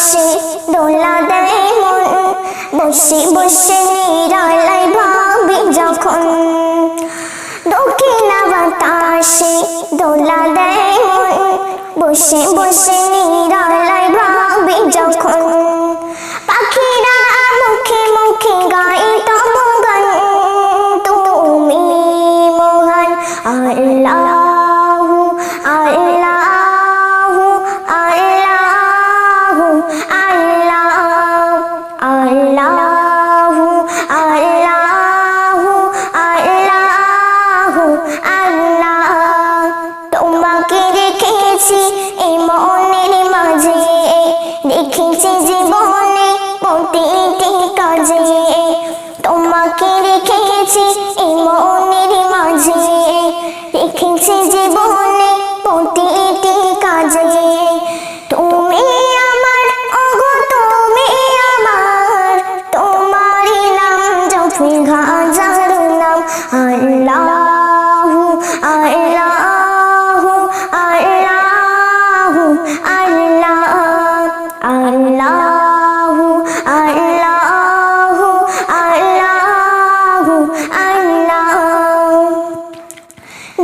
আকাশে দোলা দেয় মন, বসে বসে নিরালায় ভাবি যখন। দক্ষিণা বাতাসে দোলা দেয় মন, বসে বসে নিরালায় ভাবি যখন।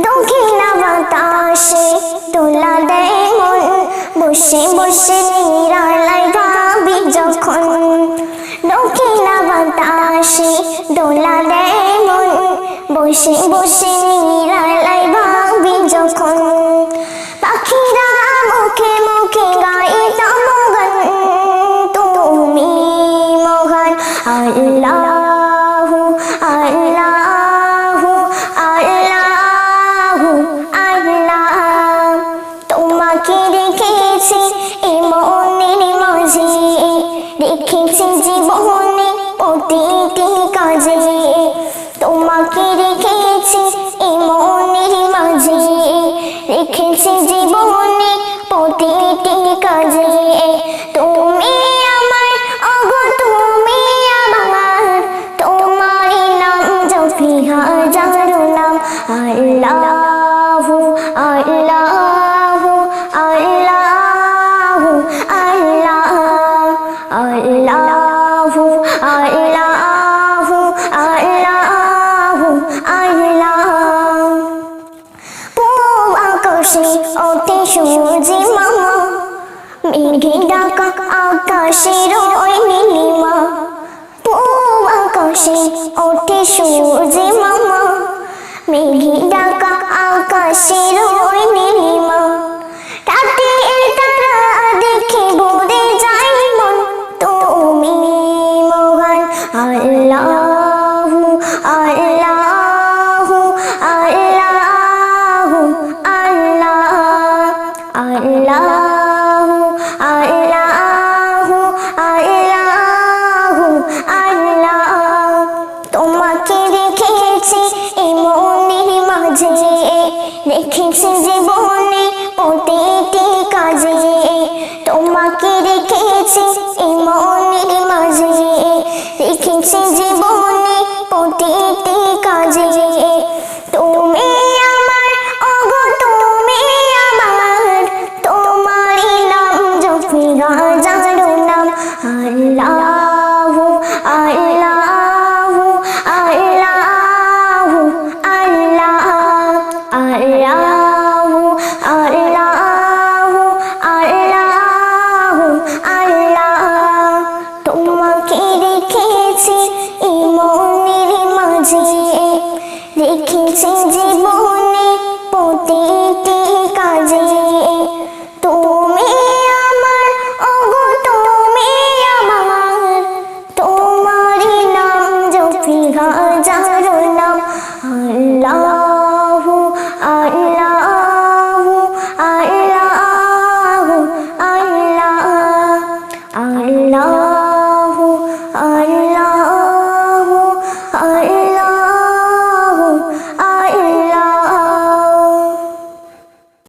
দক্ষিণা বাতাসে তোলা দেয় মন। বসে বসে নিরালায় ভাবি যখন। দক্ষিণা বাতাসে দোলা দেয় মন। বসে বসে নিরালায় ভাবি যখন। এসেছি জীবনে প্রতিটি কাজে আল্লাহু আল্লাহু আল্লাহু আল্লাহ পূব আকাশে অতি সূর্যি মামা মেঘে ডাকা আকাশের ওই নীলিমা। পূব আকাশে অতি সূর্যি মামা মেঘে ডাকা আকাশের